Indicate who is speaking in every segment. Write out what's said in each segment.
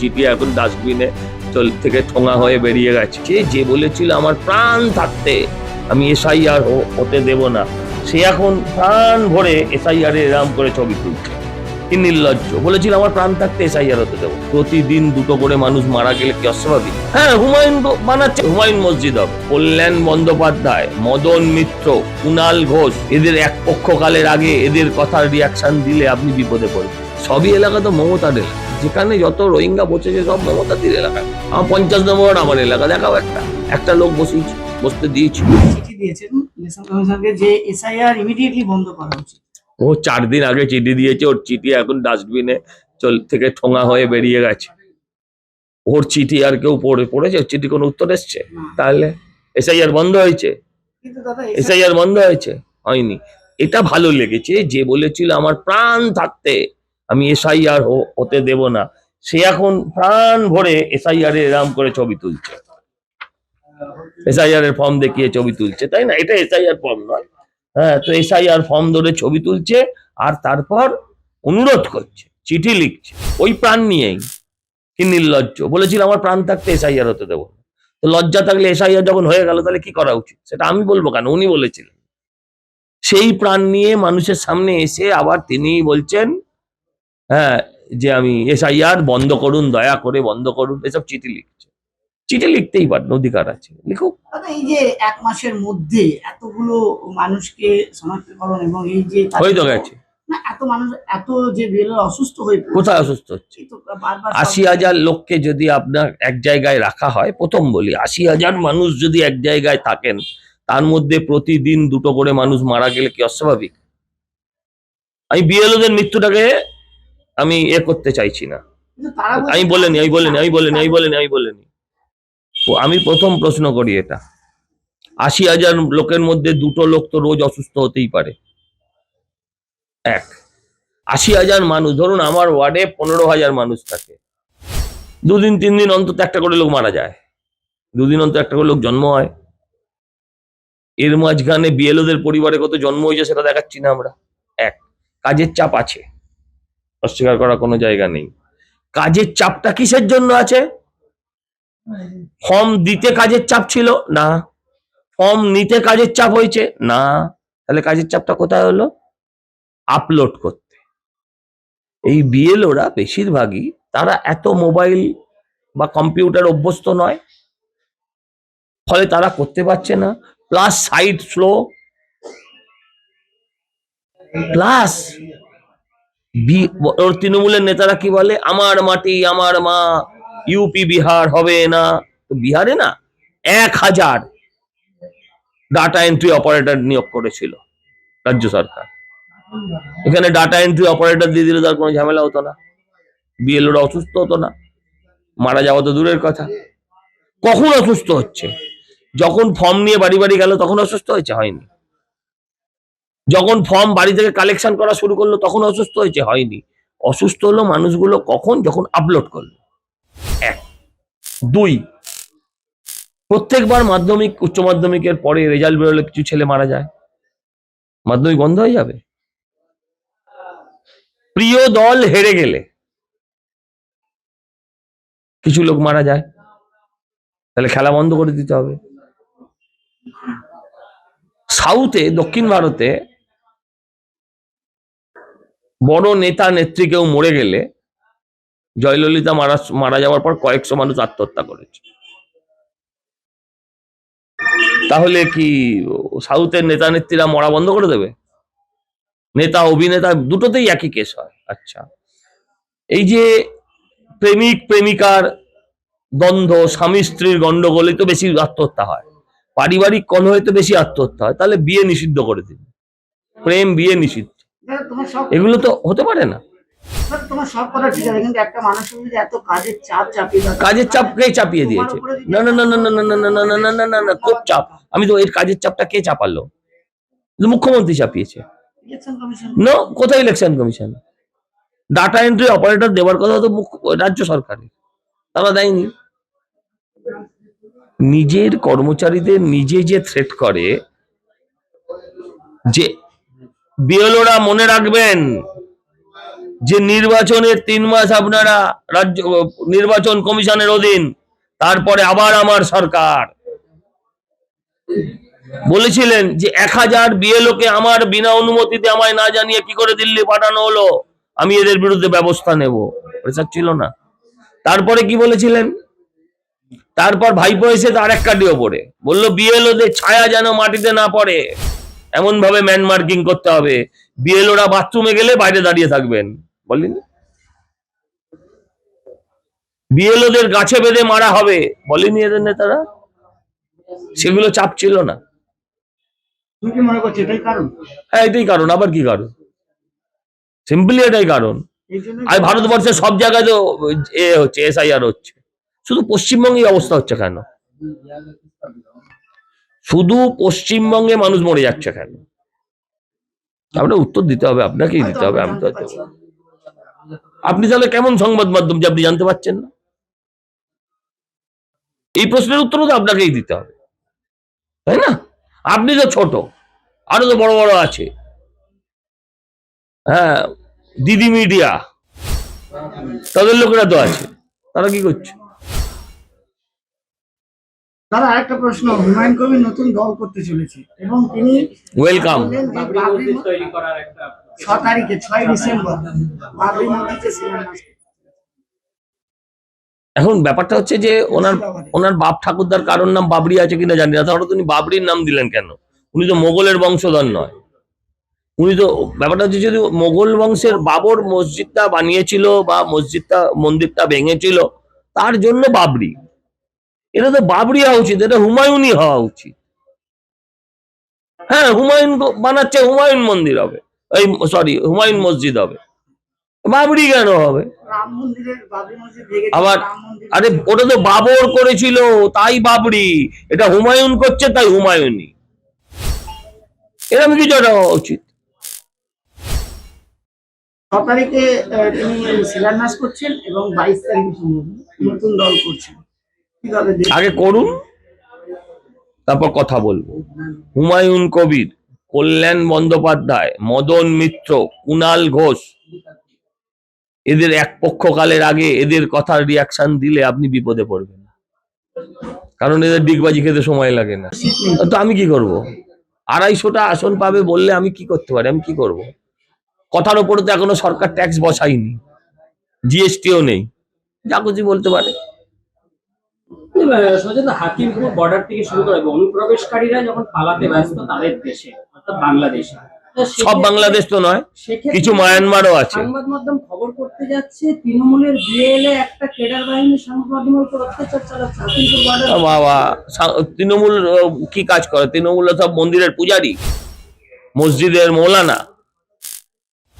Speaker 1: চিঠি এখন ডাস্টবিনে চল থেকে ঠোঙা হয়ে বেরিয়ে গেছে। যে বলেছিল আমার প্রাণ থাকতে, আমি এসআইআর হতে দেব না। সে এখন প্রাণ ভরে এসআইআর এরাম করে ছবি তুলছে। কি নির্লজ্জ। বলেছিল আমার প্রাণ থাকতে এসআইআর হতে দেবো। প্রতিদিন দুটো করে মানুষ মারা গেলে কি অস্বাভাবিক? হ্যাঁ হুমায়ুন বানাচ্ছে। হুমায়ুন মসজিদ হবে। কল্যাণ বন্দ্যোপাধ্যায়, মদন মিত্র কুণাল ঘোষ, এদের এক পক্ষকালের আগে এদের কথার রিয়াকশন দিলে আপনি বিপদে পড়বেন। সবই এলাকা তো মমতার এলাকা যেখানে যত রোহিঙ্গা বসেছে সব মমতাদের এলাকা আমার পঞ্চাশ নম্বর আমার এলাকা দেখাও একটা। একটা লোক বসিয়েছি বসতে দিয়েছি।
Speaker 2: চিঠি দিয়েছেন ইলেকশন কমিশনকে যে এসআইআর ইমিডিয়েটলি বন্ধ করা উচিত
Speaker 1: ও চার দিন আগে চিঠি দিয়েছে ওর চিঠি এখন ডাস্টবিনে চল থেকে ঠোঙা হয়ে বেরিয়ে গেছে। ওর চিঠি আর কেউ পড়ে পড়েছে? ওর চিঠি কোনো উত্তর এসছে? তাহলে এসআইআর বন্ধ হয়েছে?
Speaker 2: দাদা
Speaker 1: এসআইআর বন্ধ হয়েছে? হয়নি। এটা ভালো লেগেছে যে বলেছিল আমার প্রাণ থাকতে আমি এসআইআর হতে দেব না। সে এখন প্রাণ ভরে এসআইআর এরাম করে ছবি তুলছে। এসআইআর এর ফর্ম দেখিয়ে ছবি তুলছে, তাই না? এটা এসআইআর ফর্ম নয়। হ্যাঁ তো এসআইআর ফর্ম ধরে ছবি তুলছে আর তারপর অনুরোধ করছে, চিঠি লিখছে, ওই প্রাণ নিয়েই কি নির্লজ্জ। বলেছিল আমার প্রাণ থাকতে এসআইআর হতে দেবো তো লজ্জা থাকলে এসআইআর যখন হয়ে গেল, তাহলে কি করা উচিত? সেটা আমি বলব কেন? উনি বলেছিলেন। সেই প্রাণ নিয়ে মানুষের সামনে এসে আবার তিনিই বলছেন হ্যাঁ যে আমি এসআইআর বন্ধ করুন দয়া করে বন্ধ করুন এসব চিঠি লিখছে। চিঠি লিখতেই পারেন অধিকার আছে লিখুক।
Speaker 2: এই যে এক মাসের মধ্যে এতগুলো মানুষকে শনাক্তকরণ এবং এই যে
Speaker 1: হয়ে তো গেছে।
Speaker 2: এত মানুষ এত যে অসুস্থ হয়ে
Speaker 1: কোথায় অসুস্থ হচ্ছে? আশি হাজার লোককে যদি আপনার এক জায়গায় রাখা হয় প্রথম বলি আশি হাজার মানুষ যদি এক জায়গায় থাকেন তার মধ্যে প্রতিদিন দুটো করে মানুষ মারা গেলে কি অস্বাভাবিক? আমি বিএলওদের মৃত্যুটাকে আমি এ করতে চাইছি না। আমি বলিনি আমি বলিনি আমি বলিনি আমি বলিনি আমি বলিনি। আমি প্রথম প্রশ্ন করি এটা। আশি হাজার লোকের মধ্যে দুটো লোক তো রোজ অসুস্থ হতেই পারে। এক আশি হাজার মানুষ ধরুন আমার ওয়ার্ডে পনেরো হাজার মানুষ থাকে। দুদিন তিন দিন অন্তত একটা করে লোক মারা যায়। দুদিন অন্তত একটা করে লোক জন্ম হয়। এর মাঝখানে বিএলওদের পরিবারে কত জন্ম হয়েছে সেটা দেখাচ্ছি না আমরা। এক কাজের চাপ আছে। অস্বীকার করার কোনো জায়গা নেই। কাজের চাপটা কিসের জন্য আছে? ফর্ম দিতে কাজের চাপ ছিল? না। ফর্ম নিতে কাজের চাপ হয়েছে? না। তাহলে কাজের চাপটা কোথায় হলো? আপলোড করতে। এই বিএলওরা বেশিরভাগই তারা এত মোবাইল বা কম্পিউটার অভ্যস্ত নয়। ফলে তারা করতে পারছে না। প্লাস সাইট স্লো প্লাস ওর তৃণমূলের নেতারা কি বলে? আমার মাটি, আমার মা ইউপি বিহার হবে না। বিহারে না, এক হাজার ডাটা এন্ট্রি অপারেটর নিয়োগ করেছিল রাজ্য সরকার। এখানে ডাটা এন্ট্রি অপারেটর দিয়ে দিলে তার কোনো ঝামেলা হতো না। বিএলওরা অসুস্থ হতো না। মারা যাওয়া তো দূরের কথা। কখন অসুস্থ হচ্ছে? যখন ফর্ম নিয়ে বাড়ি বাড়ি গেল, তখন অসুস্থ হয়েছে? হয়নি। যখন ফর্ম বাড়ি থেকে কালেকশন করা শুরু করল, তখন অসুস্থ হয়েছে, হয়নি। অসুস্থ হলো মানুষগুলো কখন? যখন আপলোড করল। এক। দুই। প্রত্যেকবার মাধ্যমিক, উচ্চ মাধ্যমিকের পরে রেজাল্ট বেরোলে কিছু ছেলে মারা যায়। মাধ্যমিক বন্ধ হয়ে যাবে? প্রিয় দল হেরে গেলে কিছু লোক মারা যায়। তাহলে খেলা বন্ধ করে দিতে হবে। সাউথে, দক্ষিণ ভারতে বড় নেতা নেত্রী কেউ মরে গেলে জয়ললিতা মারা মারা যাওয়ার পর কয়েকশো মানুষ আত্মহত্যা করেছে। তাহলে কি সাউথের নেতা নেত্রীরা মরা বন্ধ করে দেবে? নেতা, অভিনেতা দুটোতেই একই কেস হয়। আচ্ছা। এই যে প্রেমিক, প্রেমিকার দ্বন্দ্ব, স্বামী স্ত্রীর গন্ডগোলে তো বেশি আত্মহত্যা হয়। পারিবারিক কলহে তো বেশি আত্মহত্যা হয়। তাহলে বিয়ে নিষিদ্ধ করে দিন। প্রেম বিয়ে নিষিদ্ধ। এগুলো তো হতে পারে না
Speaker 2: কাজের চাপ
Speaker 1: কে চাপিয়ে দিয়েছে না না না না না না না না না না না না না খুব চাপ আমি তো এর কাজের চাপটা কে চাপালো মুখ্যমন্ত্রী চাপিয়েছে নো কোথায় election commission data entry operator দেওয়ার কথা তো রাজ্য সরকারের তারা দেয়নি নিজের কর্মচারীদের নিজে যে থ্রেট করে যে বিএলওরা মনে রাখবেন যে নির্বাচনের তিন মাস আপনারা রাজ্য নির্বাচন কমিশনের অধীন, তারপরে আবার আমার সরকার। বলেছিলেন যে এক হাজার বিএলওকে আমার বিনা অনুমতিতে আমায় না জানিয়ে কি করে দিল্লি পাঠানো হলো, আমি এদের বিরুদ্ধে ব্যবস্থা নেব। প্রেসার ছিল না। তারপরে কি বলেছিলেন? তারপর ভাইপো এসে তার এক কাটিও পড়ে বলল, বিএলওদের ছায়া যেন মাটিতে না পড়ে। এমন ভাবে ম্যান মার্কিং করতে হবে। বিএলওরা বাথরুমে গেলে বাইরে দাঁড়িয়ে থাকবেন। বলেন বিএলওদের গাছে বেঁধে মারা হবে বলেনি এদের নেতারা? সেগুলো চাপ ছিল না। হ্যাঁ এটাই কারণ আবার কি কারণ? সিম্পলি এটাই কারণ। আর ভারতবর্ষের সব জায়গায় তো এ হচ্ছে এসআইআর হচ্ছে। শুধু পশ্চিমবঙ্গে অবস্থা হচ্ছে কেন? শুধু পশ্চিমবঙ্গে মানুষ মরে যাচ্ছে কেন? আপনার উত্তর দিতে হবে, আপনাকেই দিতে হবে, আমি তো আপনি তাহলে কেমন সংবাদ মাধ্যম যে আপনি জানতে পারছেন না? এই প্রশ্নের উত্তরও তো আপনাকেই দিতে হবে, তাই না? আপনি তো ছোট, আরও তো বড় বড় আছে। হ্যাঁ দিদি মিডিয়া, তাদের লোকেরা তো আছে, তারা কি করছে?
Speaker 2: দাদা আরেকটা প্রশ্ন। হুমায়ুন কবির নতুন দল করতে চলেছে এবং তিনি
Speaker 1: ওয়েলকাম
Speaker 2: ছ তারিখে ছয় ডিসেম্বর বাবরি মসজিদে
Speaker 1: এখন ব্যাপারটা হচ্ছে যে ওনার ওনার বাপ ঠাকুরদার কারোর নাম বাবরি আছে কিনা জানি না। তাহলে তিনি বাবরির নাম দিলেন কেন? উনি তো মোগলের বংশধর নয়। উনি তো ব্যাপারটা হচ্ছে যদি মোগল বংশের বাবর মসজিদটা বানিয়েছিল বা মসজিদটা মন্দিরটা ভেঙেছিল তার জন্য বাবরি। এটা তো বাবরি হওয়া উচিত এটা হুমায়ুনই হওয়া উচিত। হ্যাঁ হুমায়ুন বানাচ্ছে হুমায়ুন মন্দির হবে। এই সরি হুমায়ুন মসজিদ হবে। বাবরি কেন হবে? আবার আরে ওটা তো বাবর করেছিল তাই বাবরি। এটা হুমায়ুন করছে তাই হুমায়ুনি এরকম কিছু একটা হওয়া উচিত।
Speaker 2: ছ তারিখে তিনি শিলান্যাস করছেন এবং বাইশ তারিখে নতুন দল করছেন?
Speaker 1: আগে করুন, তারপর কথা বলব। হুমায়ুন কবির, কল্যাণ বন্দ্যোপাধ্যায়, মদন মিত্র, কুনাল ঘোষ, এদের এক পক্ষকালের আগে এদের কথার রিয়াকশন দিলে আপনি বিপদে পড়বেন কারণ এদের ডিগবাজি খেতে সময় লাগে না। তো আমি কি করব? আড়াইশোটা আসন পাবে বললে আমি কি করতে পারি? আমি কি করব? কথার উপরে তো এখনও সরকার ট্যাক্স বসায়নি। জিএসটিও নেই। যা খুশি বলতে পারে।
Speaker 3: সোজা হাকিমপুর বর্ডার থেকে শুরু করে অনুপ্রবেশকারীরা যখন পালাতে ব্যস্ত তাদের দেশে অর্থাৎ বাংলাদেশে।
Speaker 1: সব বাংলাদেশ তো নয় কিছু মায়ানমারও আছে।
Speaker 3: সংবাদ মাধ্যম খবর করতে যাচ্ছে তৃণমূলের বিএলএ একটা উপর অত্যাচার চালাচ্ছে
Speaker 1: আ বাবা তৃণমূল কি কাজ করে? তৃণমূল সব মন্দিরের পূজারি মসজিদের মৌলানা।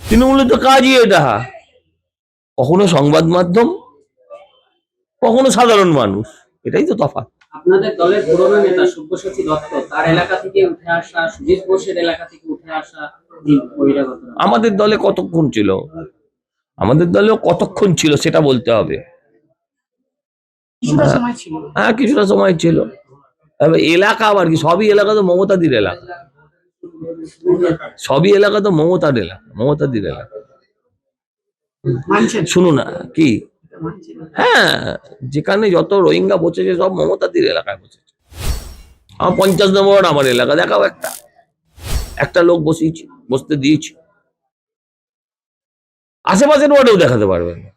Speaker 1: তৃণমূলের তো কাজই এটা। কখনো সংবাদ মাধ্যম কখনো সাধারণ মানুষ। এটাই তো তফাৎ।
Speaker 3: আপনাদের দলের পুরনো নেতা সব্যসাচী দত্ত তার এলাকা থেকে উঠে আসা সুজিত বোসের এলাকা থেকে উঠে আসা
Speaker 1: আমাদের দলে কতক্ষণ ছিল? আমাদের দলেও কতক্ষণ ছিল সেটা বলতে হবে।
Speaker 2: কিছুটা সময় ছিল।
Speaker 1: হ্যাঁ কিছুটা সময় ছিল। এলাকা আবার কি? সবই এলাকা তো মমতাদির এলাকা। সবই এলাকা তো মমতার এলাকা মমতাদির এলাকা। শুনুন না কি? হ্যাঁ যেখানে যত রোহিঙ্গা বসেছে, সব মমতাদির এলাকায় বসেছে। আমার পঞ্চাশ নম্বর আমার এলাকা, দেখাও একটা। একটা লোক বসিয়েছি, বসতে দিয়েছি। আশেপাশের ওয়ার্ডেও দেখাতে পারবেন না।